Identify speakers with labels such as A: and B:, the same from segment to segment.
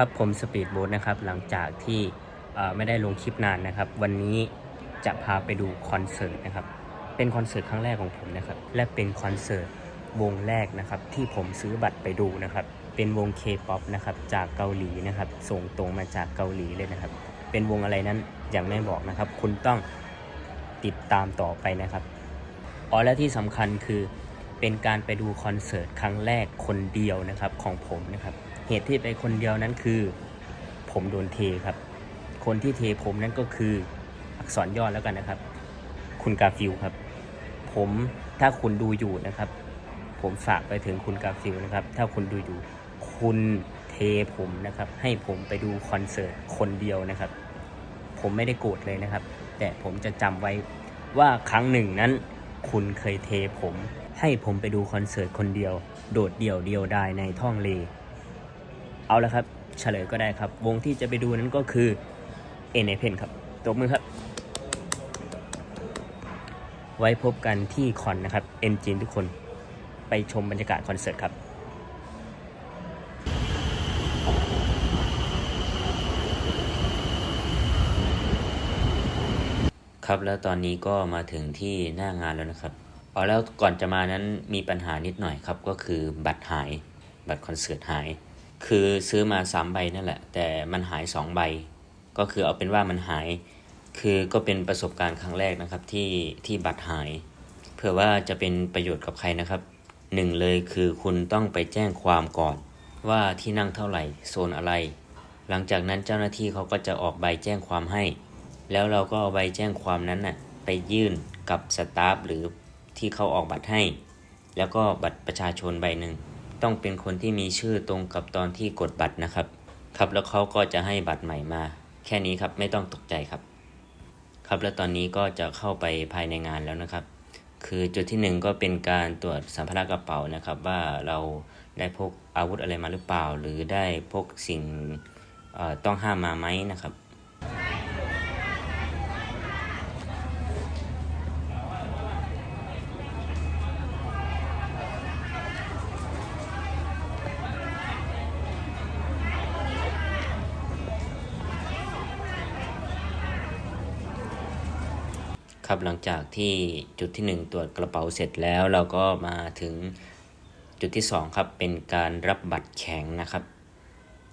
A: ครับผมสปีดโบ๊ทนะครับหลังจากที่ไม่ได้ลงคลิปนานนะครับ วันนี้จะพาไปดูคอนเสิร์ตนะครับ เป็นคอนเสิร์ตครั้งแรกของผมนะครับ และเป็นคอนเสิร์ตวงแรกนะครับ ที่ผมซื้อบัตรไปดูนะครับ เป็นวง K-POP นะครับจากเกาหลีนะครับ ส่งตรงมาจากเกาหลีเลยนะครับ เป็นวงอะไรนั้นอยังไม่บอกนะครับ คุณต้องติดตามต่อไปนะครับอ๋อและที่สำคัญคือเป็นการไปดูคอนเสิร์ตครั้งแรกคนเดียวนะครับของผมนะครับ เหตุที่ไปคนเดียวนั้นคือ ผมโดนเทครับ คนที่เทผมนั้นก็คืออักษรย่อแล้วกันนะครับ คุณกาฟิลครับ ผมถ้าคุณดูอยู่นะครับ ผมฝากไปถึงคุณกาฟิลนะครับ ถ้าคุณดูอยู่ คุณเทผมนะครับ ให้ผมไปดูคอนเสิร์ตคนเดียวนะครับ ผมไม่ได้โกรธเลยนะครับ แต่ผมจะจำไว้ว่าครั้งหนึ่งนั้น คุณเคยเทผม ให้ผมไปดูคอนเสิร์ตคนเดียว โดดเดี่ยวเดียวดายในท่องเล เอาละครับเฉลยก็ได้ครับ วงที่จะไปดูนั้นก็คือเอเนเพนครับตบมือครับ ไว้พบกันที่คอนนะครับ เอนจินทุกคนไปชมบรรยากาศคอนเสิร์ตครับครับแล้วตอนนี้ก็มาถึงที่หน้างานแล้วนะครับเอ๋อแล้วก่อนจะมานั้นมีปัญหานิดหน่อยครับก็คือบัตรหาย บัตรคอนเสิร์ตหาย คือซื้อมาสามใบนั่นแหละ แต่มันหายสองใบ ก็คือเอาเป็นว่ามันหาย คือก็เป็นประสบการณ์ครั้งแรกนะครับที่ที่บัตรหาย เผื่อว่าจะเป็นประโยชน์กับใครนะครับหนึ่งเลยคือคุณต้องไปแจ้งความก่อน ว่าที่นั่งเท่าไหร่โซนอะไร หลังจากนั้นเจ้าหน้าที่เขาก็จะออกใบแจ้งความให้ แล้วเราก็เอาใบแจ้งความนั้นน่ะไปยื่นกับสตาฟหรือที่เขาออกบัตรให้ แล้วก็บัตรประชาชนใบหนึ่ง ต้องเป็นคนที่มีชื่อตรงกับตอนที่กดบัตรนะครับ ครับแล้วเขาก็จะให้บัตรใหม่มา แค่นี้ครับไม่ต้องตกใจครับ ครับแล้วตอนนี้ก็จะเข้าไปภายในงานแล้วนะครับ คือจุดที่หนึ่งก็เป็นการตรวจสัมภาระกระเป๋านะครับ ว่าเราได้พกอาวุธอะไรมาหรือเปล่า หรือได้พกสิ่งต้องห้ามมาไหมนะครับ ครับหลังจากที่จุดที่ 1 ตรวจกระเป๋าเสร็จแล้ว เราก็มาถึงจุดที่ 2 ครับ เป็นการรับบัตรแข็งนะครับ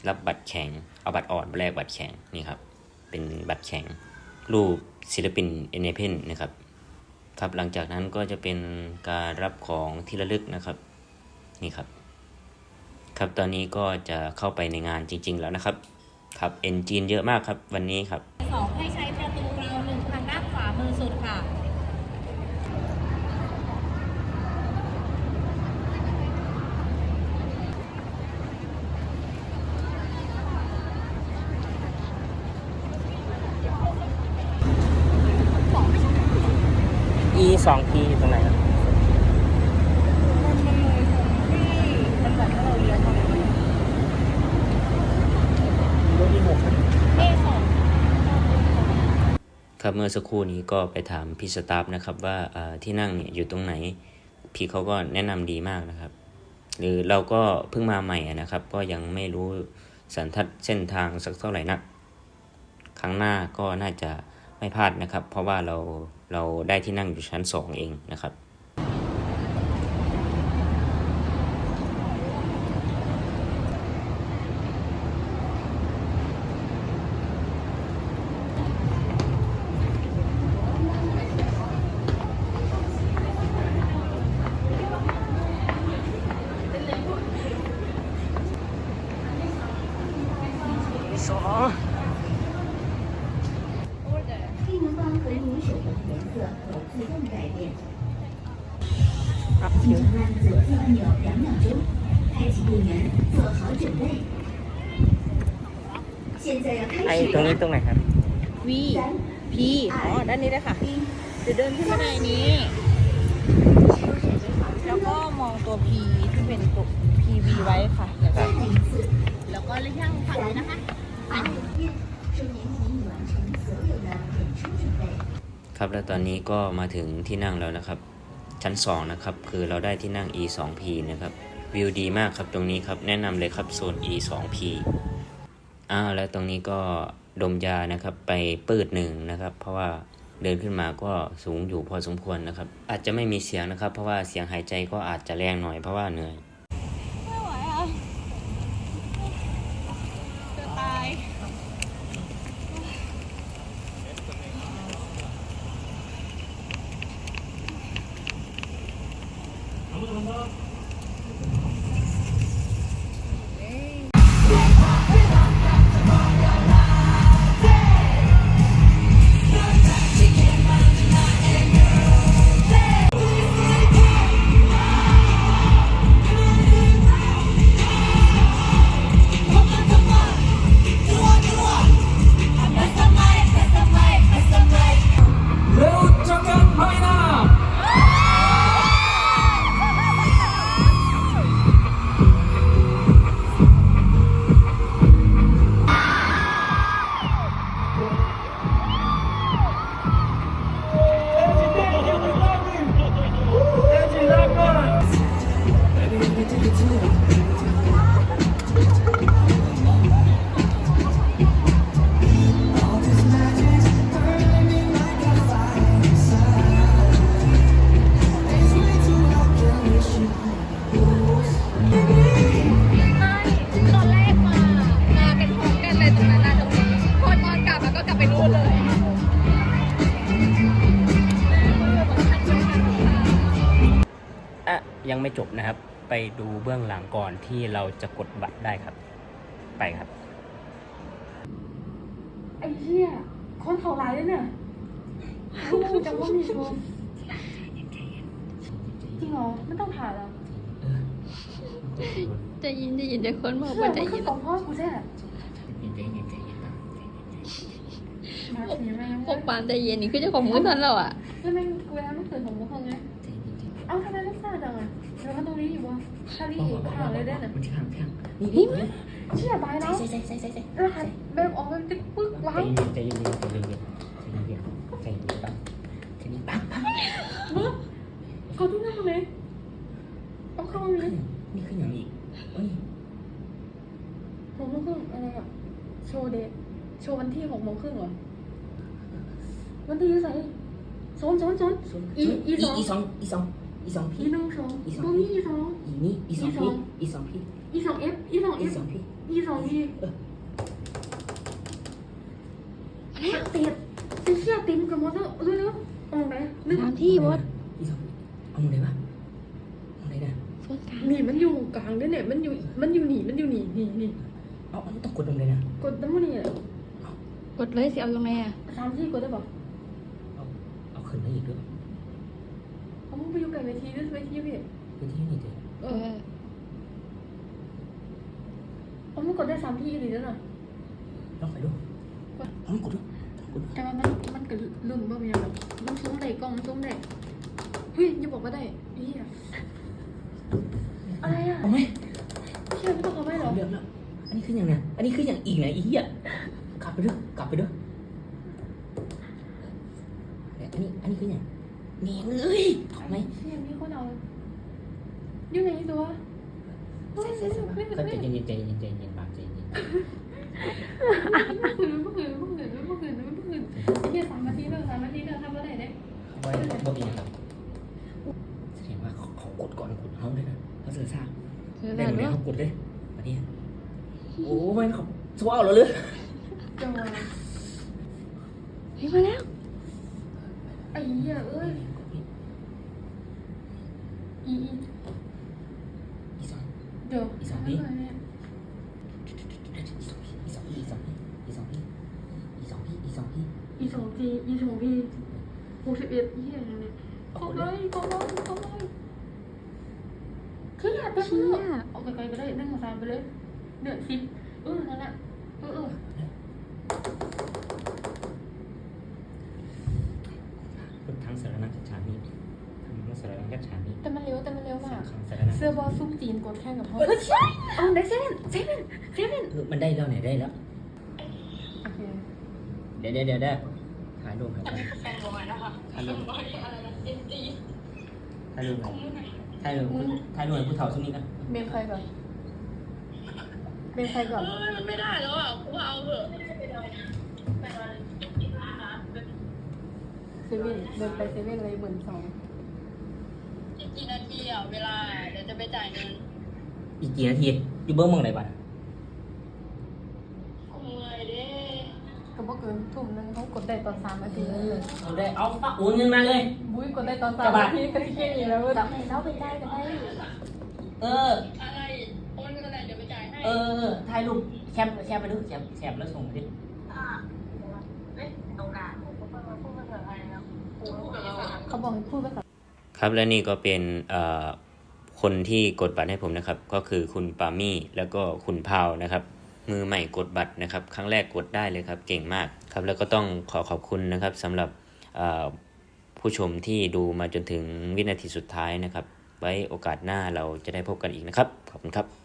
A: รับบัตรแข็ง เอาบัตรอ่อนมาแลกบัตรแข็งนี่ครับ เป็นบัตรแข็ง รูปศิลปินเอเนเพนนะครับ ครับหลังจากนั้นก็จะเป็นการรับของที่ระลึกนะครับนี่ครับ ครับตอนนี้ก็จะเข้าไปในงานจริง ๆ แล้วนะครับ ครับเอนจินเยอะมากครับวันนี้ครับ
B: สองให้ใช้ประตู ค่ะ
A: E สอง P อยู่ตรงไหนครับ
B: มันบอกให้เราเลี้ยวเข้าไป
A: รถ E หก
B: เอสอง
A: ครับเมื่อสักครู่นี้ก็ไปถามพี่สตาฟนะครับว่าที่นั่งเนี่ยอยู่ตรงไหน พี่เขาก็แนะนำดีมากนะครับ หรือเราก็เพิ่งมาใหม่นะครับ ก็ยังไม่รู้สันทัดเส้นทางสักเท่าไหร่นัก ครั้งหน้าก็น่าจะไม่พลาดนะครับ เพราะว่าเราเราได้ที่นั่งอยู่ชั้นสองเองนะครับ
C: 开启电源，做好准备。现在要
A: ไอ
C: 开始
A: ตรงนี้
C: 了。
A: ตรงไหนครับ
B: วี พี อ๋อ ด้านนี้เลยค่ะจะเดินขึ้นมาในนี้ แล้วก็มองตัว P ที่เป็นตัว PV ไว้ค่ะ แล้วก็แล้วก็เลื่อนฝั่งนี้นะคะ
C: 按钮键说明你已完成所有的演出准备。
A: ครับแล้วตอนนี้ก็มาถึงที่นั่งแล้วนะครับ ชั้น 2 นะครับ คือเราได้ที่นั่ง E 2 P นะครับ วิวดีมากครับตรงนี้ครับแนะนำเลยครับโซน E 2 P
D: อ้าวแล้วตรงนี้ก็ดมยานะครับไปปืดหนึ่งนะครับ เพราะว่าเดินขึ้นมาก็สูงอยู่พอสมควรนะครับ อาจจะไม่มีเสียงนะครับ เพราะว่าเสียงหายใจก็อาจจะแรงหน่อยเพราะว่าเหนื่อย
E: ไม่จบนะ
D: ครับ ไปดูเบื้องหลังก่อนที่เราจะกดบัตรได้ครับ ไปครับ
F: ไอ้เหี้ยคนเขาร้ายเลยเนี่ยรู้จังว่ามีโชว์จริงเหรอไม่ต้องผ่าหรอ
E: จะยินจะยินเดี๋ยวคนบอกว่าจะยิน
F: ตบพ่อกูแท้มาสีแม่ง
E: พวกปานใจเย็นนี่คือเจ้าของมือนั้นแล้วอะ
F: แล้วแม่งกูยังไม่เคยของมุกเขาไงเอ้าทำไมไม่ทราบจังอะ แล้วมันตรงนี้อยู่วะถ้านี่อีกข่าวเลยได้น่ะ
D: มันข้างข้างนี่นี่
F: เชี่ยบายแล้ว
D: ใส่ใส่ใส่ใส่ใส่
F: รหัสแบบออกแบบติ๊กปึ๊กว้า
D: ใจ
F: ว
D: เย็นใจเย็นใจเย็นใจเย็นใจเย็นใจเย็นปั๊บทีนี้ปั๊บปั๊บ
F: เขาที่นั่งเลยเอาเข้ามาเลย
D: นี่คืออย่างอีกเอ้ย
F: หกโมงครึ่งอะไรอะโชว์เดทโชว์วันที่หกโมงครึ่งเหรอวันที่ยี่สิบสองสองสองอีอีสอง
D: อีสองอีสอง อีสอง
F: อี
D: พี่
F: หนึ่งสอง
D: อีสอง
F: ตรงนี้อีสอง
D: อีนี่อีสองพี่อีสองพี่
F: อีสองเอฟอีสองเอ
D: อี
F: ฟ
D: สองพี่
F: อีสองอีเฮ้ยเตียดไอ้เชี่ยเต็มกับมอเตอร์เร็วๆเอาไหนนึก
E: ตามที่บด
D: อีสองเอาไหนวะเอาไหนนะ
E: โซนกลาง
F: หนีมันอยู่กลางด้วยเนี่ยมันอยู่มันอยู่หนีมันอยู่หนีหนีหนี
D: เอาเอาต้องกดลงเลยนะ
F: กดน้ำมันนี่อะ
E: กดเลยสิเอาตรงไหนอะ
F: สามที่กดได้ปะ
D: เอาเอาขึ้นมาอีกด้วย
F: เอามึงไปอยู่ไกลเวทีด้วยเวทีพี่
D: พื้นที่นี่เถอะ
E: เออ
F: เอามึงกดได้สามที่ดีแล้วน่ะ
D: ลองไปดูลองกดดูลองกดดู
F: แต่ว่ามันมันก็ลุ่มบ่มีแบบมันซุ้มได้กล้องมันซุ้มได้เฮ้ยอย่าบอกว่าได้เฮียอะไรอะ
D: เอาไหม
F: เชี่ยไม่ต้องเอาไว้หรอ
D: เรื่องแล้วอันนี้คืออย่างไงอันนี้คืออย่างอีกนะอีเหี้ยกลับไปด้วยกลับไปด้วยอันนี้อันนี้คืออย่าง เนียงเอ้ยถอดไหม
F: เชี่ยมีคนเอาอยู่ไหนตัวเฮ้ยเฮ้ยเฮ้ย
D: ก็
F: เฮ้ย
D: ใจ
F: เฮ้ย
D: เย็นใจเย็นใจเย็นบางใจเย็น
F: เมื่อคืนเมื่อคืนเมื่อคืนเมื่อคืนเมื่อคืนไอ้เหี้ยสามนาทีเด้อสามนาทีเด้อทำอะไรได้
D: ไว้บ่มีนะครับแสดงว่าเขาเขากดก่อนกดเขาเลยนะเขาเสือซ่า
E: เธอ
D: ได้
E: แบบ
D: หมดเลย
E: ว่า
D: เขากดเลยมาเนี่ยโอ้ไม่เขาสว้าวเหรอเลย
F: จังหวะ
E: เฮ้ยมาแล้ว
F: ไอ้เหี้ยเอ้ยอีอี
D: อีสอง
F: เดี๋ยว
D: อีสอง
F: ทำ
D: พี่
F: อะไรเนี่ย
D: อีสองพี่อีสองพี่อีสองพี่อีสองพี่อีสองพี่
F: อีสองทีอีสองทีหกสิบเอ็ดเหี้ยอะไรเนี่ยกดเลยกดเลยกดเลยเชี่ยเต็มเลยเอาไกลๆไปเลยนั่งมาสามไปเลยเดือดสิบเออนั่นแหละเออเออ
D: พุทธังสารนังกัจฉามิธรร มังสารนังกัจฉามิ
F: แต่มันเร็วแต่มันเร็วมาก
D: ฆังสารนัง
F: เสื้อบอลซุ่มจีนกดแข่งกับเขาเออใช่เอาได้เซเว่นเซเว่นเซเว่น
D: เออมันได้แล้วไหนได้แล้ว
F: โอเค
D: เดี๋ยวเดี๋ยวเดี๋ยวได้ถ่ายรูปถ่ายรูปถ่ายรูปถ่ายรูปถ่ายรูปถ่ายรูปถ่ายรูปให้ผู้เฒ่าช่วงนี้กัน
F: เมนใครก่อนเป็นใครก่อน
G: มันไม่ได้แล้วอะกูเอาเถอะ
F: เซเว่นเดินไปเซเว่นเลยเหมื่นสอง
G: ทีอะเวลา เดี๋ยวจะไปจ่ายเงิน
A: อีกกี่นาทีอยู่เบิ้งเมืองไหนบ้าง
G: กูเมื่อยเด้
F: ก็บอกเกินทุ่มนึงเขากดได้ตอนสามนาทีเลย
A: เอาได้เอาฝากโอนเงินมาเลย
F: บุ้ยกดได้ตอนสามนาทีก็ที่เก่งแล้วเว้ย
G: ให้เราไปได้ก็ได้
A: เออ
G: อะไรโอนเงินอะไรเดี๋ยวไปจ่ายให้
A: เออถ่ายรูปแคปแคปไปดูแคปแคปแล้วส่งไปดิ
F: เขาบอกให้พูดภาษา
A: ครับและนี่ก็เป็นคนที่กดบัตรให้ผมนะครับ ก็คือคุณปามี่แล้วก็คุณพาวนะครับ มือใหม่กดบัตรนะครับ ครั้งแรกกดได้เลยครับ เก่งมากครับ แล้วก็ต้องขอขอบคุณนะครับสำหรับผู้ชมที่ดูมาจนถึงวินาทีสุดท้ายนะครับ ไว้โอกาสหน้าเราจะได้พบกันอีกนะครับ ขอบคุณครับ